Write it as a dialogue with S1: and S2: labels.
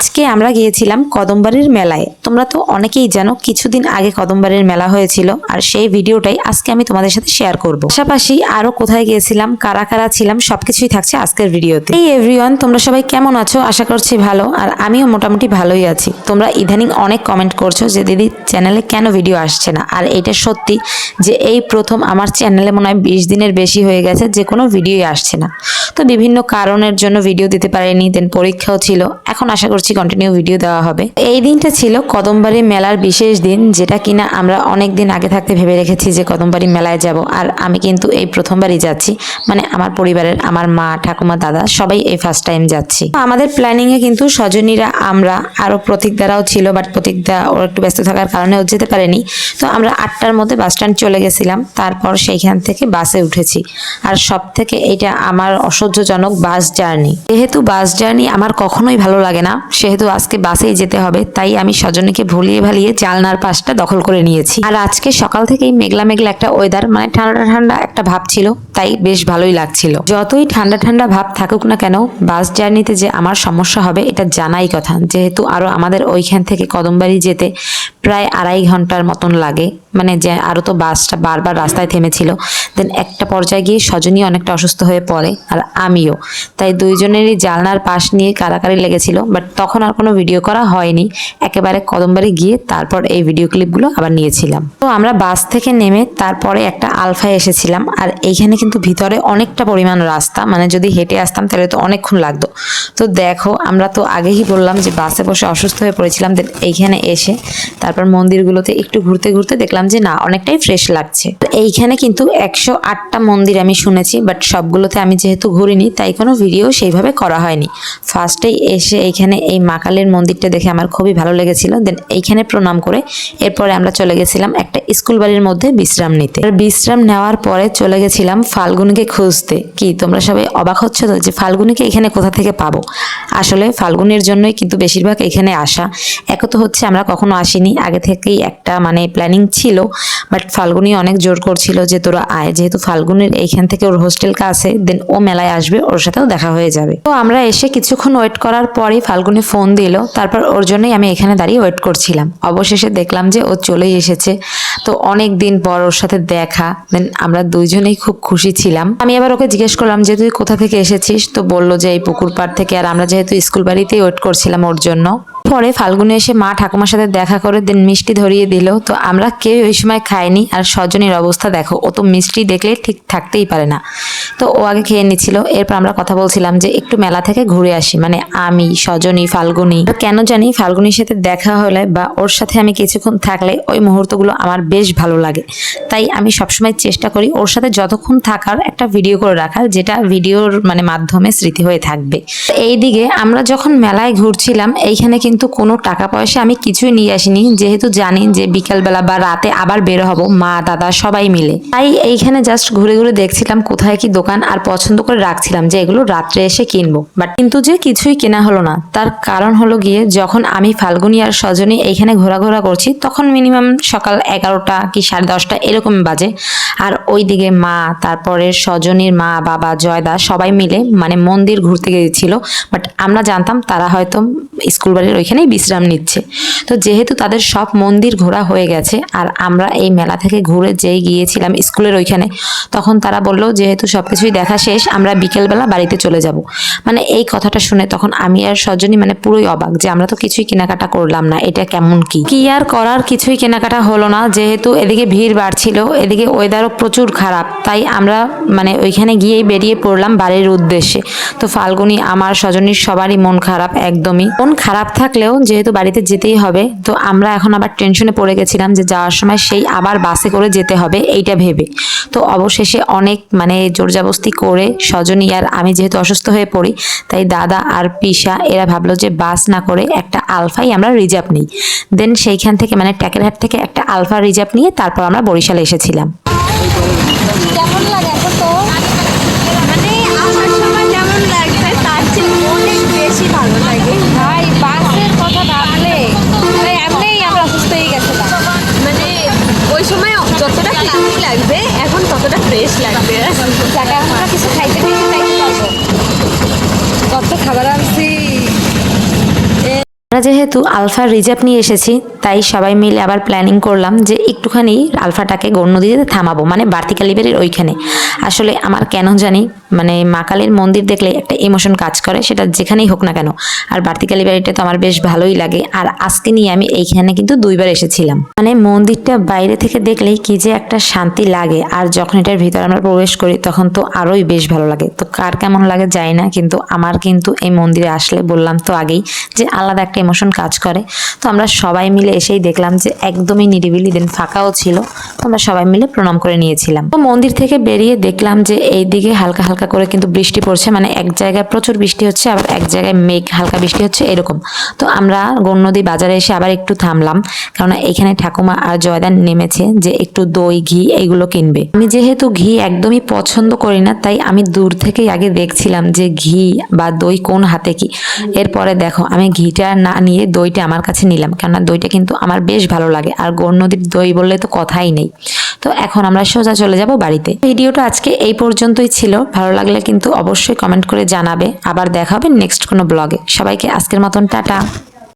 S1: আজকে আমরা গিয়েছিলাম কদমবাড়ির মেলায়। তোমরা তো অনেকেই জানো, কিছুদিন আগে কদমবাড়ির মেলা হয়েছিল, আর সেই ভিডিওটাই আজকে আমি তোমাদের সাথে শেয়ার করব। পাশাপাশি আরও কোথায় গিয়েছিলাম, কারা কারা ছিলাম, সবকিছুই থাকছে আজকের ভিডিওতে। এই এভরিওয়ান তোমরা সবাই কেমন আছো? আশা করছি ভালো, আর আমিও মোটামুটি ভালোই আছি। তোমরা ইদানিং অনেক কমেন্ট করছ যে, দিদি চ্যানেলে কেন ভিডিও আসছে না? আর এটা সত্যি যে, এই প্রথম আমার চ্যানেলে মনে হয় বিশ দিনের বেশি হয়ে গেছে, যে কোনো ভিডিওই আসছে না। তো বিভিন্ন কারণের জন্য ভিডিও দিতে পারিনি দেন পরীক্ষাও ছিল। এখন আশা করছি কন্টিনিউ ভিডিও দেওয়া হবে। এই দিনটা ছিল কদমবাড়ি মেলার বিশেষ দিন, যেটা কিনা আমরা অনেক দিন আগে থাকতে ভেবে রেখেছি যে কদমবাড়ি মেলায় যাব। আর আমি কিন্তু এই প্রথমবারই যাচ্ছি। মানে আমার পরিবারের, আমার মা, ঠাকুমা, দাদা, সবাই এই ফার্স্ট টাইম যাচ্ছি। আমাদের প্ল্যানিং এ কিন্তু স্বজনীরা, আমরা আরও প্রতীক দ্বারাও ছিল বাট প্রতীক দা ওর একটু ব্যস্ত থাকার কারণে ও যেতে পারেনি। তো আমরা আটটার মধ্যে বাস স্ট্যান্ড চলে গেছিলাম। তারপর সেইখান থেকে বাসে উঠেছি। আর সব থেকে এটা আমার অসহ্যজনক বাস জার্নি। যেহেতু বাস জার্নি আমার কখনোই ভালো লাগে না, সেহেতু আজকে বাসেই যেতে হবে, তাই আমি স্বজনীকে ভুলিয়ে ভালিয়ে জালনার পাশটা দখল করে নিয়েছি। আর আজকে সকাল থেকেই মেঘলা মেঘলা একটা ওয়েদার মানে ঠান্ডা ঠান্ডা একটা ভাব ছিল, তাই বেশ ভালোই লাগছিল। যতই ঠান্ডা ঠান্ডা ভাব থাকুক না কেন, বাস জার্নিতে যে আমার সমস্যা হবে, এটা জানাই কথা। যেহেতু আরও আমাদের ওইখান থেকে কদমবাড়ি যেতে প্রায় আড়াই ঘণ্টার মতন লাগে। মানে যে আরও তো বাসটা বারবার রাস্তায় থেমেছিল। দেন একটা পর্যায়ে গিয়ে সজনী অনেকটা অসুস্থ হয়ে পড়ে, আর আমিও। তাই দুইজনেরই জালনার পাশ নিয়ে কারাকারি লেগেছিল বাট তখন আর কোনো ভিডিও করা হয়নি। একেবারে কদমবারে গিয়ে তারপর এই ভিডিও ক্লিপগুলো আবার নিয়েছিলাম। তো আমরা বাস থেকে নেমে তারপরে একটা আলফায় এসেছিলাম। আর এইখানে কিন্তু ভিতরে অনেকটা পরিমাণ রাস্তা মানে যদি হেঁটে আসতাম তাহলে তো অনেকক্ষণ লাগতো। তো দেখো, আমরা তো আগেই বললাম যে বাসে বসে অসুস্থ হয়ে পড়েছিলাম এইখানে এসে তারপর মন্দিরগুলোতে একটু ঘুরতে ঘুরতে দেখলাম যে না, অনেকটাই ফ্রেশ লাগছে। এইখানে কিন্তু একশো আটটা মন্দির আমি শুনেছি, বাট সবগুলোতে আমি যেহেতু ঘুরিনি, তাই কোনো ভিডিও সেইভাবে করা হয়নি। ফার্স্টেই এসে এইখানে এই মাকালের মন্দিরটা দেখে আমার খুবই ভালো লেগেছিল, দেন এইখানে প্রণাম করে এরপরে আমরা চলে গেছিলাম একটা স্কুল বাড়ির মধ্যে বিশ্রাম নিতে। বিশ্রাম নেওয়ার পরে চলে গেছিলাম, ফাল্গুনিকে খুঁজতে। কি, তোমরা সবাই অবাক হচ্ছে তো যে ফাল্গুনিকে এখানে কোথা থেকে পাবো? আসলে ফাল্গুনের জন্যই কিন্তু বেশিরভাগ এখানে আসা। এক তো হচ্ছে আমরা কখনো আসিনি, আগে থেকেই একটা মানে প্ল্যানিং ছিল বাট ফাল্গুনি অনেক জোর করছিল যে তোরা আয়। যেহেতু ফাল্গুনের এইখান থেকে ওর হোস্টেল কাছে দেন ও মেলায় আসবে, ওর সাথেও দেখা হয়ে যাবে। তো আমরা এসে কিছুক্ষণ ওয়েট করার পরেই ফাল্গুনি ফোন দিল, তারপর ওর জন্যই আমি এখানে দাঁড়িয়ে ওয়েট করছিলাম। অবশেষে দেখলাম যে ও চলেই এসেছে। তো অনেক দিন পর ওর সাথে দেখা দেন আমরা দুইজনেই খুব খুশি ছিলাম। আমি আবার ওকে জিজ্ঞেস করলাম যে, তুই কোথা থেকে এসেছিস? তো বলল যে, এই পুকুর পাড় থেকে। আর আমরা যেহেতু স্কুল বাড়িতেই ওয়েট করছিলাম ওর জন্য। পরে ফাল্গুনে এসে মা ঠাকুমার সাথে দেখা করে দেন, মিষ্টি ধরিয়ে দিল। তো আমরা কেউ ওই সময় খাইনি আর স্বজনের অবস্থা দেখো, ও তো মিষ্টি দেখলে ঠিক থাকতেই পারে না। তো ও আগে খেয়ে নিচ্ছিল, এরপর আমরা কথা বলছিলাম যে একটু মেলা থেকে ঘুরে আসি মানে আমি, স্বজনী, ফাল্গুনি। কেন জানি ফাল্গুনির সাথে দেখা হলে বা ওর সাথে আমি কিছুক্ষণ থাকলে ওই মুহূর্তগুলো আমার বেশ ভালো লাগে। তাই আমি সবসময় চেষ্টা করি ওর সাথে যতক্ষণ থাকার একটা ভিডিও করে রাখার, যেটা ভিডিওর মানে মাধ্যমে স্মৃতি হয়ে থাকবে। এই দিকে আমরা যখন মেলায় ঘুরছিলাম, এইখানে কিন্তু কোনো টাকা পয়সা আমি কিছুই নিয়ে আসিনি। যেহেতু জানি যে বিকালবেলা বা রাতে আবার বের হব, মা, দাদা সবাই মিলে। তাই এইখানে জাস্ট ঘুরে ঘুরে দেখছিলাম কোথায় কি দোকান আর পছন্দ করে রাখছিলাম যে এগুলো রাত্রে এসে কিনবো। বাট কিন্তু যে কিছুই কেনা হলো না। তার কারণ হলো গিয়ে যখন আমি ফাল্গুনি আর সজনী এইখানে ঘোরাঘোরা করছি, তখন মিনিমাম সকাল এগারোটা কি সাড়ে দশটা এরকম বাজে। আর ওইদিকে মা, তারপরে সজনীর মা, বাবা, জয়দা সবাই মিলে মানে মন্দির ঘুরতে গিয়েছিল। বাট আমরা জানতাম তারা হয়তো স্কুল বাড়ির ওইখানেই বিশ্রাম নিচ্ছে। তো যেহেতু তাদের সব মন্দির ঘোরা হয়ে গেছে, আর আমরা এই মেলা থেকে ঘুরে যেই গিয়েছিলাম স্কুলের ওইখানে, তখন তারা বলল, যেহেতু সব কিছুই দেখা শেষ, আমরা বিকেলবেলা বাড়িতে চলে যাব। মানে এই কথাটা শুনে তখন আমি আর সজনী মানে পুরোই অবাক যে আমরা তো কিছুই কেনাকাটা করলাম না, এটা কেমন কি? কি আর করার কিছুই কেনাকাটা হলো না, যেহেতু এদিকে ভিড় বাড়ছিল, এদিকে ওয়েদারও প্রচুর খারাপ, তাই আমরা মানে ওইখানে গিয়েই বেরিয়ে পড়লাম বাড়ির উদ্দেশ্যে। তো ফাল্গুনি আমার স্বজনীর সবারই মন খারাপ, একদমই। মন খারাপ থাকলেও যেহেতু বাড়িতে যেতেই হবে, তো আমরা এখন আবার টেনশনে পড়ে গেছিলাম যে যাওয়ার সময় সেই আবার বাসে করে যেতে হবে, এইটা ভেবে। তো অবশেষে অনেক মানে জোরজাবস্তি করে সজনী আর আমি যেহেতু অসুস্থ হয়ে পড়ি, তাই দাদা আর পিসা এরা ভাবলো যে বাস না করে একটা আলফাই আমরা রিজার্ভ নিই। দেন সেইখান থেকে মানে ট্যাকেরহাট থেকে একটা আলফা রিজার্ভ নিয়ে তারপর আমরা বরিশালে এসেছিলাম।
S2: কেমন লাগে এখন তো মানে আসার সময় যেমন লাগছে তার চেয়ে অনেক বেশি ভালো লাগে ভাই বাসের কথা ভাবলে ভাই এমনিই আমরা অসুস্থ হয়ে গেছিলাম মানে ওই সময় যতটা ক্লান্তি লাগবে এখন ততটা ফ্রেশ লাগবে আমরা
S1: যেহেতু আলফা রিজার্ভ নিয়ে এসেছি, তাই সবাই মিলে আবার প্ল্যানিং করলাম যে একটুখানি আলফাটাকে গণ্য দিতে থামাবো মানে বাড়তি কালিবারের ওইখানে। আসলে আমার কেন জানি মানে মা কালীর মন্দির দেখলে একটা ইমোশন কাজ করে, সেটা যেখানেই হোক না কেন। আর বাড়তি কালী বাড়িটা তো আমার বেশ ভালোই লাগে। আর আজকে নিয়ে আমি এইখানে কিন্তু দুইবার এসেছিলাম। মানে মন্দিরটা বাইরে থেকে দেখলেই কি যে একটা শান্তি লাগে। আর যখন এটার ভিতরে আমরা প্রবেশ করি, তখন তো আরোই বেশ ভালো লাগে। তো কার কেমন লাগে যায় না, কিন্তু আমার কিন্তু এই মন্দিরে আসলে বললাম তো আগেই যে আলাদা একটা ইমোশন কাজ করে। তো আমরা সবাই মিলে এসেই দেখলাম যে একদমই নিরিবিলি দেন ফাঁকাও ছিল। তো আমরা সবাই মিলে প্রণাম করে নিয়েছিলাম। তো মন্দির থেকে বেরিয়ে দেখলাম যে এই দিকে হালকা হালকা করে কিন্তু বৃষ্টি পড়ছে মানে এক জায়গায় প্রচুর বৃষ্টি হচ্ছে, আবার এক জায়গায় মেঘ, হালকা বৃষ্টি হচ্ছে, এরকম। তো আমরা গণ্যদী বাজারে এসে আবার একটু থামলাম, কারণ এখানে ঠাকুমা আর জয়দান নেমেছে যে একটু দই, ঘি এইগুলো কিনবে। আমি যেহেতু ঘি একদমই পছন্দ করি না, তাই আমি দূর থেকেই আগে দেখছিলাম যে ঘি বা দই কোন হাতে কি। এরপরে দেখো, আমি ঘিটা না নিয়ে দইটা আমার কাছে নিলাম, কেননা দইটা কিন্তু আমার বেশ ভালো লাগে, আর গণ্যদীর দই বললে তো কথাই নেই। তো এখন আমরা সোজা চলে যাব বাড়িতে। ভিডিওটা আজকে এই পর্যন্তই ছিল। ভালো লাগলে কিন্তু অবশ্যই কমেন্ট করে জানাবে। আবার দেখাবে নেক্সট কোনো ব্লগে সবাইকে আজকের মতন, টাটা।